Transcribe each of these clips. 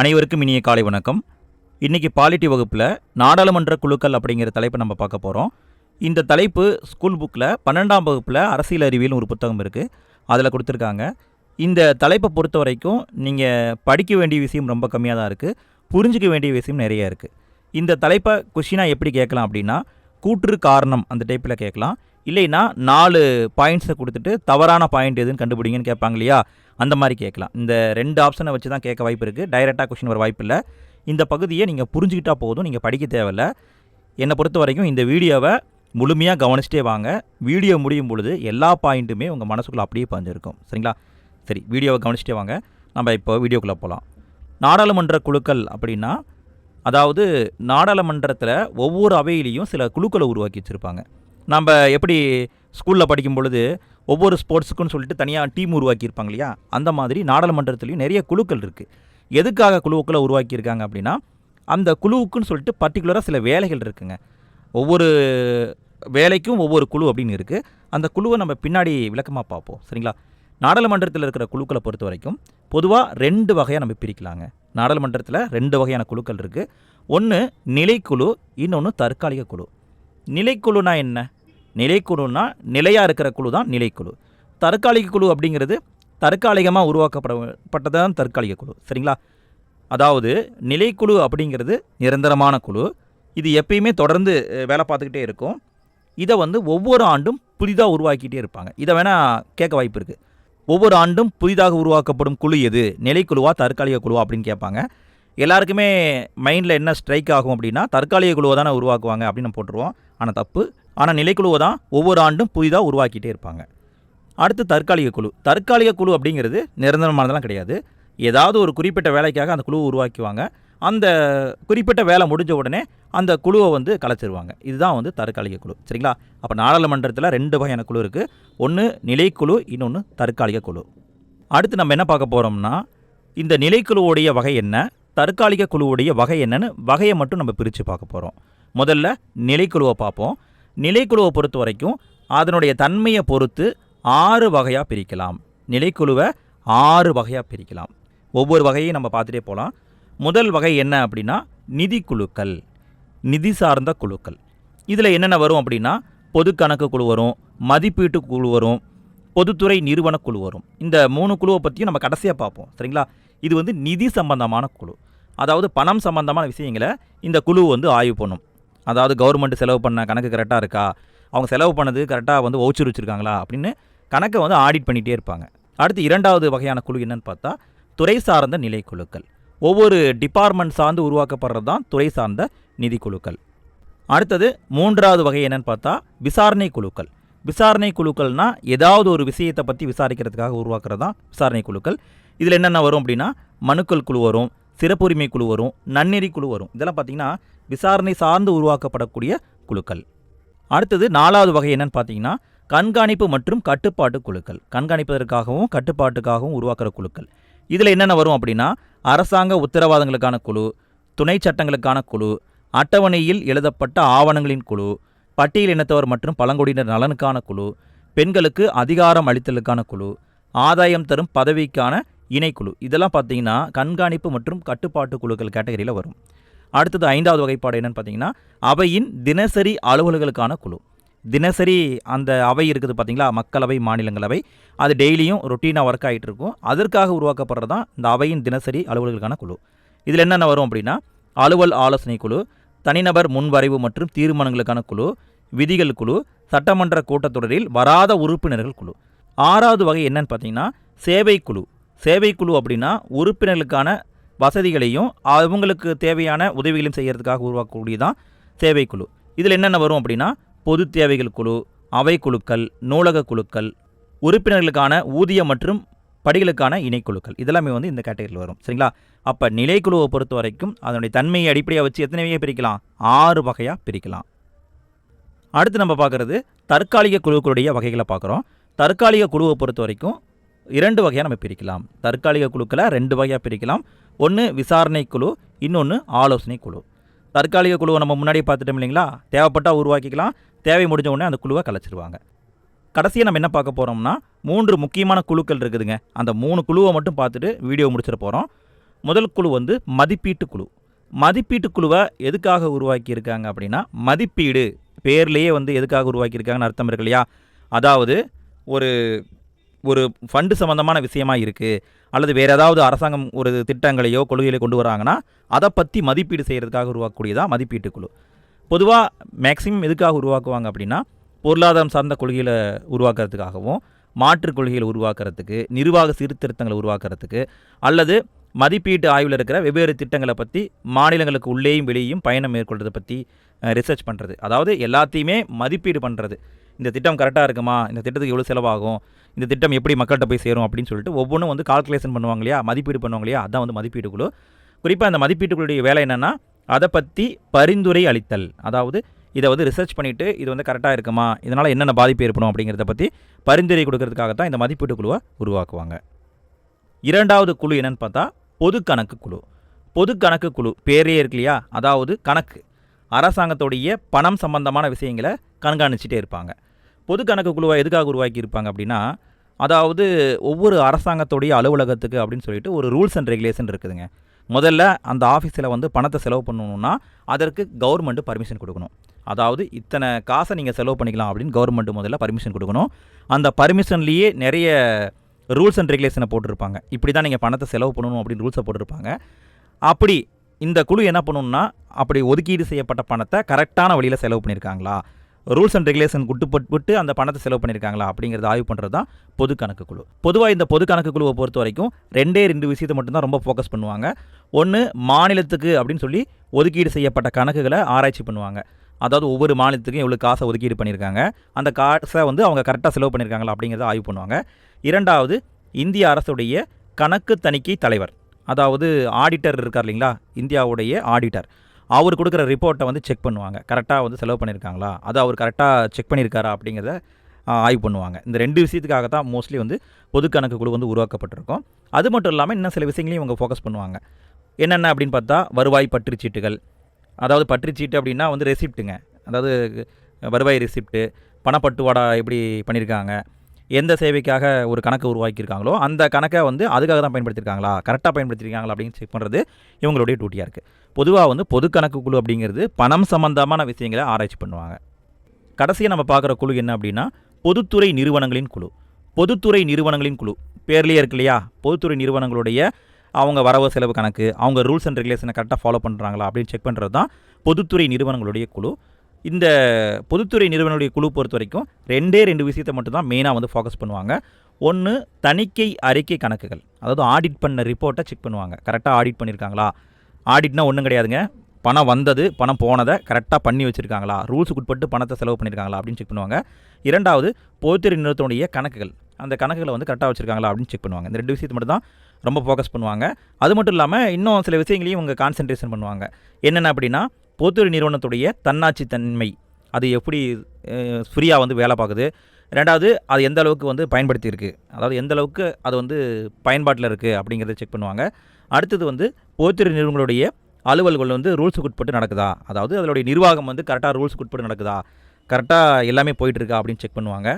அனைவருக்கும் இனிய காலை வணக்கம். இன்றைக்கி பாலிட்டி வகுப்பில் நாடாளுமன்ற குழுக்கள் அப்படிங்கிற தலைப்பை நம்ம பார்க்க போகிறோம் இந்த தலைப்பு ஸ்கூல் புக்கில் பன்னெண்டாம் வகுப்பில் அரசியல் அறிவியல்னு ஒரு புத்தகம் இருக்குது அதில் கொடுத்துருக்காங்க. இந்த தலைப்பை பொறுத்த வரைக்கும் நீங்கள் படிக்க வேண்டிய விஷயம் ரொம்ப கம்மியாக தான் இருக்குது புரிஞ்சிக்க வேண்டிய விஷயம் நிறைய இருக்குது இந்த தலைப்பை கொஷினாக எப்படி கேட்கலாம் அப்படின்னா கூற்று காரணம் அந்த டைப்பில் கேட்கலாம். இல்லைன்னா நாலு பாயிண்ட்ஸை கொடுத்துட்டு தவறான பாயிண்ட் எதுன்னு கண்டுபிடிங்கன்னு கேட்பாங்க இல்லையா? அந்த மாதிரி கேட்கலாம். இந்த ரெண்டு ஆப்ஷனை வச்சு தான் கேட்க வாய்ப்பு இருக்குது டைரெக்டாக கொஷின் வர வாய்ப்பு இல்லை. இந்த பகுதியை நீங்கள் புரிஞ்சுக்கிட்டால் போதும். நீங்கள் படிக்க தேவையில்ல. என்னை பொறுத்த வரைக்கும் இந்த வீடியோவை முழுமையாக கவனிச்சிட்டே வாங்க. வீடியோ முடியும் பொழுது எல்லா பாயிண்ட்டுமே உங்கள் மனசுக்குள்ளே அப்படியே பதிஞ்சிருக்கும். சரிங்களா? சரி வீடியோவை கவனிச்சிட்டே வாங்க. நம்ம இப்போ வீடியோக்குள்ளே போகலாம் நாடாளுமன்ற குழுக்கள் அப்படின்னா அதாவது நாடாளுமன்றத்தில் ஒவ்வொரு அவையிலையும் சில குழுக்களை உருவாக்கி வச்சுருப்பாங்க. நம்ம எப்படி ஸ்கூலில் படிக்கும் பொழுது ஒவ்வொரு ஸ்போர்ட்ஸுக்குன்னு சொல்லிட்டு தனியாக டீம் உருவாக்கியிருப்பாங்க இல்லையா அந்த மாதிரி நாடாளுமன்றத்துலேயும் நிறைய குழுக்கள் இருக்குது எதுக்காக குழுக்களை உருவாக்கியிருக்காங்க அப்படின்னா அந்த குழுவுக்குன்னு சொல்லிட்டு பர்டிகுலராக சில வேலைகள் இருக்குங்க. ஒவ்வொரு வேலைக்கும் ஒவ்வொரு குழு அப்படின்னு இருக்குது அந்த குழுவை நம்ம பின்னாடி விளக்கமாக பார்ப்போம். சரிங்களா? நாடாளுமன்றத்தில் இருக்கிற குழுக்களை பொறுத்த வரைக்கும் பொதுவாக ரெண்டு வகையாக நம்ம பிரிக்கலாங்க. நாடாளுமன்றத்தில் ரெண்டு வகையான குழுக்கள் இருக்குது ஒன்று நிலைக்குழு இன்னொன்று தற்காலிக குழு. நிலைக்குழுனா என்ன? நிலைக்குழுனா நிலையாக இருக்கிற குழு தான் நிலைக்குழு. தற்காலிக குழு அப்படிங்கிறது தற்காலிகமாக உருவாக்கப்படப்பட்டதான் தற்காலிக குழு. சரிங்களா? அதாவது நிலைக்குழு அப்படிங்கிறது நிரந்தரமான குழு. இது எப்பயுமே தொடர்ந்து வேலை பார்த்துக்கிட்டே இருக்கும். இதை வந்து ஒவ்வொரு ஆண்டும் புதிதாக உருவாக்கிட்டே இருப்பாங்க. இதை வேணால் கேட்க வாய்ப்பு இருக்குது ஒவ்வொரு ஆண்டும் புதிதாக உருவாக்கப்படும் குழு எது? நிலைக்குழுவா தற்காலிக குழுவா அப்படின்னு கேட்பாங்க. எல்லாருக்குமே மைண்டில் என்ன ஸ்ட்ரைக் ஆகும் அப்படின்னா தற்காலிக குழுவை தானே உருவாக்குவாங்க அப்படின்னு போட்டுருவோம். ஆனால் தப்பு. ஆனால் நிலைக்குழுவை தான் ஒவ்வொரு ஆண்டும் புதிதாக உருவாக்கிட்டே இருப்பாங்க. அடுத்து தற்காலிக குழு. தற்காலிக குழு அப்படிங்கிறது நிரந்தரமானதெல்லாம் கிடையாது. ஏதாவது ஒரு குறிப்பிட்ட வேலைக்காக அந்த குழுவை உருவாக்குவாங்க. அந்த குறிப்பிட்ட வேலை முடிஞ்ச உடனே அந்த குழுவை வந்து கலைச்சிருவாங்க. இதுதான் வந்து தற்காலிக குழு. சரிங்களா? அப்போ நாடாளுமன்றத்தில் ரெண்டு வகையான குழு இருக்குது ஒன்று நிலைக்குழு இன்னொன்று தற்காலிக குழு. அடுத்து நம்ம என்ன பார்க்க போகிறோம்னா இந்த நிலைக்குழுவுடைய வகை என்ன? தற்காலிக குழுவுடைய வகை என்னன்னு வகையை மட்டும் நம்ம பிரித்து பார்க்க போகிறோம் முதல்ல நிலைக்குழுவை பார்ப்போம். நிலைக்குழுவை பொறுத்த வரைக்கும் அதனுடைய தன்மையை பொறுத்து ஆறு வகையாக பிரிக்கலாம். நிலைக்குழுவை ஆறு வகையாக பிரிக்கலாம். ஒவ்வொரு வகையும் நம்ம பார்த்துட்டே போகலாம் முதல் வகை என்ன அப்படின்னா நிதி குழுக்கள். நிதி சார்ந்த குழுக்கள். இதில் என்னென்ன வரும் அப்படின்னா பொது கணக்கு குழு வரும் மதிப்பீட்டு குழு வரும் பொதுத்துறை நிறுவன குழு வரும். இந்த மூணு குழுவை பற்றியும் நம்ம கடைசியாக பார்ப்போம். சரிங்களா? இது வந்து நிதி சம்பந்தமான குழு. அதாவது பணம் சம்பந்தமான விஷயங்களை இந்த குழு வந்து ஆய்வு பண்ணும். அதாவது கவர்மெண்ட் செலவு பண்ண கணக்கு கரெக்டாக இருக்கா? அவங்க செலவு பண்ணது கரெக்டாக வந்து வவுச்சர் வச்சுருக்காங்களா? அப்படின்னு கணக்கை வந்து ஆடிட் பண்ணிகிட்டே இருப்பாங்க. அடுத்து இரண்டாவது வகையான குழு என்னன்னு பார்த்தா துறை சார்ந்த நிலைக்குழுக்கள். ஒவ்வொரு டிபார்ட்மெண்ட் சார்ந்து உருவாக்கப்படுறது தான் துறை சார்ந்த நிதி குழுக்கள் அடுத்தது மூன்றாவது வகை என்னன்னு பார்த்தா விசாரணை குழுக்கள். விசாரணை குழுக்கள்னா ஏதாவது ஒரு விஷயத்தை பற்றி விசாரிக்கிறதுக்காக உருவாக்குறது தான் விசாரணை குழுக்கள். இதில் என்னென்ன வரும் அப்படின்னா மனுக்கள் குழு வரும் சிறப்புரிமை குழு வரும் நன்னெறி குழு வரும். இதெல்லாம் பார்த்தீங்கன்னா விசாரணை சார்ந்து உருவாக்கப்படக்கூடிய குழுக்கள். அடுத்தது நாலாவது வகை என்னன்னு பார்த்தீங்கன்னா கண்காணிப்பு மற்றும் கட்டுப்பாட்டு குழுக்கள். கண்காணிப்பதற்காகவும் கட்டுப்பாட்டுக்காகவும் உருவாக்குற குழுக்கள். இதில் என்னென்ன வரும் அப்படின்னா அரசாங்க உத்தரவாதங்களுக்கான குழு துணை சட்டங்களுக்கான குழு அட்டவணையில் எழுதப்பட்ட ஆவணங்களின் குழு பட்டியல் இனத்தவர் மற்றும் பழங்குடியினர் நலனுக்கான குழு பெண்களுக்கு அதிகாரம் அளித்தலுக்கான குழு ஆதாயம் தரும் பதவிக்கான இணைக்குழு. இதெல்லாம் பார்த்தீங்கன்னா கண்காணிப்பு மற்றும் கட்டுப்பாட்டு குழுக்கள் கேட்டகரியில் வரும். அடுத்தது ஐந்தாவது வகைப்பாடு என்னென்னு பார்த்தீங்கன்னா அவையின் தினசரி அலுவல்களுக்கான குழு. தினசரி அந்த அவை இருக்குது பார்த்தீங்களா மக்களவை மாநிலங்களவை. அது டெய்லியும் ரொட்டீனாக ஒர்க் ஆகிட்டு இருக்கும். அதற்காக உருவாக்கப்படுறது தான் இந்த அவையின் தினசரி அலுவல்களுக்கான குழு. இதில் என்னென்ன வரும் அப்படின்னா அலுவல் ஆலோசனை குழு தனிநபர் முன்வரைவு மற்றும் தீர்மானங்களுக்கான குழு விதிகள் குழு சட்டமன்ற கூட்டத்தொடரில் வராத உறுப்பினர்கள் குழு. ஆறாவது வகை என்னன்னு பார்த்தீங்கன்னா சேவை குழு. சேவை குழு அப்படின்னா உறுப்பினர்களுக்கான வசதிகளையும் அவங்களுக்கு தேவையான உதவிகளையும் செய்கிறதுக்காக உருவாக்கக்கூடியதான் சேவை குழு இதில் என்னென்ன வரும் அப்படின்னா பொது தேவைகள் குழு அவை குழுக்கள் நூலக குழுக்கள் உறுப்பினர்களுக்கான ஊதிய மற்றும் படிகளுக்கான இணைக்குழுக்கள். இதெல்லாமே வந்து இந்த கேட்டகரியில் வரும். சரிங்களா? அப்போ நிலைக்குழுவை பொறுத்த வரைக்கும் அதனுடைய தன்மையை அடிப்படையாக வச்சு எத்தனை வகையாக பிரிக்கலாம்? ஆறு வகையாக பிரிக்கலாம். அடுத்து நம்ம பார்க்குறது தற்காலிக குழுக்களுடைய வகைகளை பார்க்குறோம். தற்காலிக குழுவை பொறுத்த வரைக்கும் இரண்டு வகையாக நம்ம பிரிக்கலாம். தற்காலிக குழுக்களை ரெண்டு வகையாக பிரிக்கலாம். ஒன்று விசாரணை குழு இன்னொன்று ஆலோசனை குழு. தற்காலிக குழுவை நம்ம முன்னாடியே பார்த்துட்டோம் இல்லைங்களா? தேவைப்பட்டால் உருவாக்கிக்கலாம். தேவை முடிஞ்ச உடனே அந்த குழுவை கலைச்சிருவாங்க. கடைசியாக நம்ம என்ன பார்க்க போகிறோம்னா மூன்று முக்கியமான குழுக்கள் இருக்குதுங்க. அந்த மூணு குழுவை மட்டும் பார்த்துட்டு வீடியோ முடிச்சிட போகிறோம் முதல் குழு வந்து மதிப்பீட்டு குழு. மதிப்பீட்டு குழுவை எதுக்காக உருவாக்கியிருக்காங்க அப்படின்னா மதிப்பீடு பேர்லேயே வந்து எதுக்காக உருவாக்கியிருக்காங்கன்னு அர்த்தம் இருக்கு இல்லையா? அதாவது ஒரு ஒரு ஃபண்டு சம்மந்தமான விஷயமா இருக்குது அல்லது வேறு ஏதாவது அரசாங்கம் ஒரு திட்டங்களையோ கொள்கைகளை கொண்டு வராங்கன்னா அதை பற்றி மதிப்பீடு செய்கிறதுக்காக உருவாக்கக்கூடியதா மதிப்பீட்டு குழு. பொதுவாக மேக்சிமம் எதுக்காக உருவாக்குவாங்க அப்படின்னா பொருளாதாரம் சார்ந்த கொள்கைகளை உருவாக்குறதுக்காகவும் மாற்றுக் கொள்கைகளை உருவாக்குறதுக்கு நிர்வாக சீர்திருத்தங்களை உருவாக்குறதுக்கு அல்லது மதிப்பீட்டு ஆய்வில் இருக்கிற வெவ்வேறு திட்டங்களை பற்றி மாநிலங்களுக்கு உள்ளேயும் வெளியேயும் பயணம் மேற்கொள்றதை பற்றி ரிசர்ச் பண்ணுறது அதாவது எல்லாத்தையுமே மதிப்பீடு பண்ணுறது இந்த திட்டம் கரெக்டாக இருக்குமா? இந்த திட்டத்துக்கு எவ்வளோ செலவாகும்? இந்த திட்டம் எப்படி மக்கள்கிட்ட போய் சேரும் அப்படின்னு சொல்லிட்டு ஒவ்வொன்றும் வந்து கால்குலேஷன் பண்ணுவாங்க இல்லையா? மதிப்பீடு பண்ணுவாங்க இல்லையா? அதான் வந்து மதிப்பீடு குழு. குறிப்பாக அந்த மதிப்பீட்டுக்குழுடைய வேலை என்னென்னா அதை பற்றி பரிந்துரை அளித்தல். அதாவது இதை வந்து ரிசர்ச் பண்ணிவிட்டு இது வந்து கரெக்டாக இருக்குமா? இதனால் என்னென்ன பாதிப்பு ஏற்படும் அப்படிங்கிறத பற்றி பரிந்துரை கொடுக்கறதுக்காகத்தான் இந்த மதிப்பீட்டு குழுவை உருவாக்குவாங்க. இரண்டாவது குழு என்னென்னு பார்த்தா பொது கணக்கு குழு. பொது கணக்கு குழு பேரே இருக்கு இல்லையா? அதாவது கணக்கு. அரசாங்கத்துடைய பணம் சம்பந்தமான விஷயங்களை கண்காணிச்சிட்டே இருப்பாங்க. பொது கணக்கு குழுவை எதுக்காக உருவாக்கி இருப்பாங்க அப்படின்னா அதாவது ஒவ்வொரு அரசாங்கத்துடைய அலுவலகத்துக்கு அப்படின்னு சொல்லிட்டு ஒரு ரூல்ஸ் அண்ட் ரெகுலேஷன் இருக்குதுங்க. முதல்ல அந்த ஆஃபீஸில் வந்து பணத்தை செலவு பண்ணணும்னா அதற்கு கவர்மெண்ட்டு பர்மிஷன் கொடுக்கணும். அதாவது இத்தனை காசை நீங்கள் செலவு பண்ணிக்கலாம் அப்படின்னு கவர்மெண்ட்டு முதல்ல பர்மிஷன் கொடுக்கணும். அந்த பர்மிஷன்லேயே நிறைய ரூல்ஸ் அண்ட் ரெகுலேஷனை போட்டிருப்பாங்க. இப்படி தான் நீங்கள் பணத்தை செலவு பண்ணணும் அப்படின்னு ரூல்ஸை போட்டிருப்பாங்க. அப்படி இந்த குழு என்ன பண்ணணும்னா அப்படி ஒதுக்கீடு செய்யப்பட்ட பணத்தை கரெக்டான வழியில் செலவு பண்ணியிருக்காங்களா? ரூல்ஸ் அண்ட் ரெகுலேஷன் உட்பட்டு அந்த பணத்தை செலவு பண்ணியிருக்காங்களா அப்படிங்கிறத ஆய்வு பண்ணுறது தான் பொது கணக்கு குழு. பொதுவாக இந்த பொது கணக்கு குழுவை பொறுத்த வரைக்கும் ரெண்டே ரெண்டு விஷயத்தை மட்டும்தான் ரொம்ப ஃபோக்கஸ் பண்ணுவாங்க. ஒன்று மாநிலத்துக்கு அப்படின்னு சொல்லி ஒதுக்கீடு செய்யப்பட்ட கணக்குகளை ஆராய்ச்சி பண்ணுவாங்க. அதாவது ஒவ்வொரு மாநிலத்துக்கும் எவ்வளோ காசை ஒதுக்கீடு பண்ணியிருக்காங்க அந்த காசை வந்து அவங்க கரெக்டாக செலவு பண்ணியிருக்காங்களா அப்படிங்கிறத ஆய்வு பண்ணுவாங்க. இரண்டாவது இந்திய அரசுடைய கணக்கு தணிக்கை தலைவர். அதாவது ஆடிட்டர் இருக்கார் இல்லைங்களா? இந்தியாவுடைய ஆடிட்டர் அவர் கொடுக்குற ரிப்போர்ட்டை வந்து செக் பண்ணுவாங்க. கரெக்டாக வந்து செலவு பண்ணியிருக்காங்களா அது அவர் கரெக்டாக செக் பண்ணியிருக்காரா அப்படிங்கிறத ஆய்வு பண்ணுவாங்க. இந்த ரெண்டு விஷயத்துக்காக தான் மோஸ்ட்லி வந்து பொது கணக்கு குழு வந்து உருவாக்கப்பட்டிருக்கும். அது மட்டும் இல்லாமல் இன்னும் சில விஷயங்களையும் இவங்க ஃபோக்கஸ் பண்ணுவாங்க. என்னென்ன அப்படின்னு பார்த்தா வருவாய் பற்றுச்சீட்டுகள். அதாவது பற்றுச்சீட்டு அப்படின்னா வந்து ரெசிப்ட்டுங்க அதாவது வருவாய் ரெசிப்ட்டு பணப்பட்டுவாடா எப்படி பண்ணியிருக்காங்க எந்த சேவைக்காக ஒரு கணக்கு உருவாக்கியிருக்காங்களோ அந்த கணக்கை வந்து அதுக்காக தான் பயன்படுத்தியிருக்காங்களா? கரெக்டாக பயன்படுத்தியிருக்காங்களா அப்படின்னு செக் பண்ணுறது இவங்களுடைய டியூட்டியாக இருக்குது பொதுவாக வந்து பொது கணக்கு குழு அப்படிங்கிறது பணம் சம்பந்தமான விஷயங்களை ஆராய்ச்சி பண்ணுவாங்க. கடைசியாக நம்ம பார்க்குற குழு என்ன அப்படின்னா பொதுத்துறை நிறுவனங்களின் குழு. பொதுத்துறை நிறுவனங்களின் குழு. பேர்லேயே இருக்கு இல்லையா? பொதுத்துறை நிறுவனங்களுடைய அவங்க வரவு செலவு கணக்கு அவங்க ரூல்ஸ் அண்ட் ரெகுலேஷனை கரெக்டாக ஃபாலோ பண்ணுறாங்களா அப்படின்னு செக் பண்ணுறது தான் பொதுத்துறை நிறுவனங்களுடைய குழு. இந்த பொதுத்துறை நிறுவனங்களுடைய குழு பொறுத்த வரைக்கும் ரெண்டே ரெண்டு விஷயத்தை மட்டும்தான் மெயினாக வந்து ஃபோக்கஸ் பண்ணுவாங்க. ஒன்று தணிக்கை அறிக்கை கணக்குகள். அதாவது ஆடிட் பண்ண ரிப்போர்ட்டை செக் பண்ணுவாங்க. கரெக்டாக ஆடிட் பண்ணியிருக்காங்களா ஆடிட்னா ஒன்றும் கிடையாதுங்க. பணம் வந்தது பணம் போனதை கரெக்டாக பண்ணி வச்சுருக்காங்களா? ரூல்ஸுக்கு உட்பட்டு பணத்தை செலவு பண்ணியிருக்காங்களா அப்படின்னு செக் பண்ணுவாங்க. இரண்டாவது பொதுத்துறை நிறுவனத்துடைய கணக்குகள். அந்த கணக்குகளை வந்து கரெக்டாக வச்சுருக்காங்களா? அப்படின்னு செக் பண்ணுவாங்க. இந்த ரெண்டு விஷயத்தை மட்டும் தான் ரொம்ப ஃபோக்கஸ் பண்ணுவாங்க. அது மட்டும் இல்லாமல் இன்னும் சில விஷயங்களையும் இவங்க கான்சென்ட்ரேஷன் பண்ணுவாங்க. என்னென்ன அப்படின்னா பொதுத்துறை நிறுவனத்துடைய தன்னாட்சி தன்மை அது எப்படி ஃப்ரீயாக வந்து வேலை பார்க்குது? ரெண்டாவது அது எந்த அளவுக்கு வந்து பயன்படுத்தியிருக்கு? அதாவது எந்த அளவுக்கு அது வந்து பயன்பாட்டில் இருக்குது அப்படிங்கிறத செக் பண்ணுவாங்க. அடுத்தது வந்து பொதுத்துறை நிறுவனங்களுடைய அலுவல்கள் வந்து ரூல்ஸுக்கு உட்பட்டு நடக்குதா? அதாவது அதனுடைய நிர்வாகம் வந்து கரெக்டாக ரூல்ஸுக்கு உட்பட்டு நடக்குதா? கரெக்டாக எல்லாமே போயிட்டுருக்கா அப்படின்னு செக் பண்ணுவாங்க.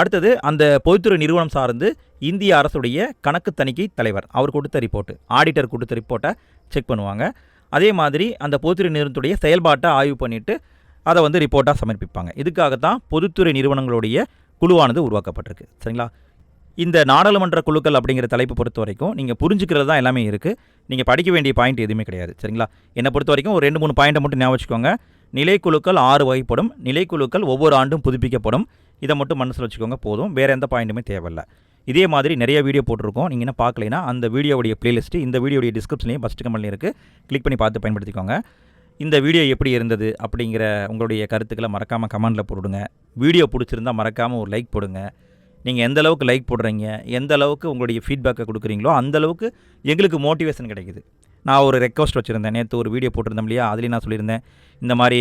அடுத்தது அந்த பொதுத்துறை நிறுவனம் சார்ந்து இந்திய அரசுடைய கணக்கு தணிக்கை தலைவர் அவர் கொடுத்த ரிப்போர்ட்டு ஆடிட்டர் கொடுத்த ரிப்போர்ட்டை செக் பண்ணுவாங்க. அதே மாதிரி அந்த பொதுத்துறை நிறுவனத்துடைய செயல்பாட்டை ஆய்வு பண்ணிவிட்டு அதை வந்து ரிப்போர்ட்டாக சமர்ப்பிப்பாங்க. இதுக்காகத்தான் பொதுத்துறை நிறுவனங்களுடைய குழுவானது உருவாக்கப்பட்டிருக்கு. சரிங்களா? இந்த நாடாளுமன்ற குழுக்கள் அப்படிங்கிற தலைப்பை பொறுத்த வரைக்கும் நீங்கள் புரிஞ்சுக்கிறது தான் எல்லாமே இருக்குது நீங்கள் படிக்க வேண்டிய பாயிண்ட் எதுவுமே கிடையாது. சரிங்களா? என்னை பொறுத்த வரைக்கும் ஒரு ரெண்டு மூணு பாயிண்ட்டை மட்டும் ஞாபகம் வச்சுக்கோங்க. நிலைக்குழுக்கள் ஆறு வகைப்படும். நிலைக்குழுக்கள் ஒவ்வொரு ஆண்டும் புதுப்பிக்கப்படும். இதை மட்டும் மனசில் வச்சுக்கோங்க போதும். வேறு எந்த பாயிண்ட்டுமே தேவையில்லை. இதே மாதிரி நிறைய வீடியோ போட்டிருக்கோம். நீங்கள் என்ன பார்க்கலைன்னா அந்த வீடியோவுடைய ப்ளேலிஸ்ட்டு இந்த வீடியோடைய டிஸ்கிரிப்ஷன்லையும் ஃபஸ்ட்டு கமெண்ட்லையும் இருக்குது கிளிக் பண்ணி பார்த்து பயன்படுத்திக்கோங்க. இந்த வீடியோ எப்படி இருந்தது அப்படிங்கிற உங்களுடைய கருத்துக்களை மறக்காமல் கமெண்டில் போடுங்க வீடியோ பிடிச்சிருந்தா மறக்காமல் ஒரு லைக் போடுங்க. நீங்கள் எந்த அளவுக்கு லைக் போடுறீங்க எந்த அளவுக்கு உங்களுடைய ஃபீட்பேக்கை கொடுக்குறீங்களோ அந்த அளவுக்கு எங்களுக்கு மோட்டிவேஷன் கிடைக்குது. நான் ஒரு ரெக்வஸ்ட் வச்சுருந்தேன். நேற்று ஒரு வீடியோ போட்டிருந்தேன் இல்லையா? அதுலேயும் நான் சொல்லியிருந்தேன். இந்த மாதிரி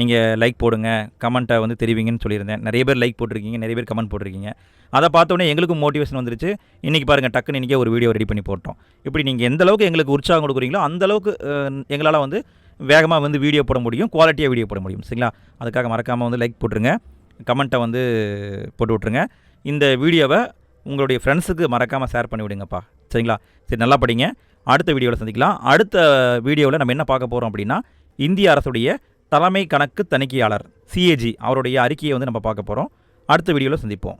நீங்கள் லைக் போடுங்க கமெண்ட்டை வந்து தெரிவிங்கன்னு சொல்லியிருந்தேன். நிறைய பேர் லைக் போட்டிருக்கீங்க நிறைய பேர் கமெண்ட் போட்டிருக்கீங்க. அதை பார்த்தோன்னே எங்களுக்கும் மோட்டிவேஷன் வந்துருச்சு. இன்றைக்கி பாருங்கள் டக்குன்னு இன்றைக்கே ஒரு வீடியோ ரெடி பண்ணி போட்டோம். இப்படி நீங்கள் எந்த அளவுக்கு எங்களுக்கு உற்சாகம் கொடுக்குறீங்களோ அந்த அளவுக்கு எங்களால் வந்து வேகமாக வந்து வீடியோ போட முடியும் குவாலிட்டியாக வீடியோ போட முடியும். சரிங்களா? அதுக்காக மறக்காமல் வந்து லைக் போட்டுருங்க. கமெண்ட்டை வந்து போட்டு விட்ருங்க இந்த வீடியோவை உங்களுடைய ஃப்ரெண்ட்ஸுக்கு மறக்காமல் ஷேர் பண்ணி விடுங்கப்பா. சரிங்களா? சரி நல்லா படிங்க. அடுத்த வீடியோவில் சந்திக்கலாம். அடுத்த வீடியோவில் நம்ம என்ன பார்க்க போகிறோம் அப்படின்னா இந்திய அரசுடைய தலைமை கணக்கு தணிக்கையாளர் சிஏஜி அவருடைய அறிக்கையை வந்து நம்ம பார்க்க போகிறோம் அடுத்த வீடியோவில் சந்திப்போம்.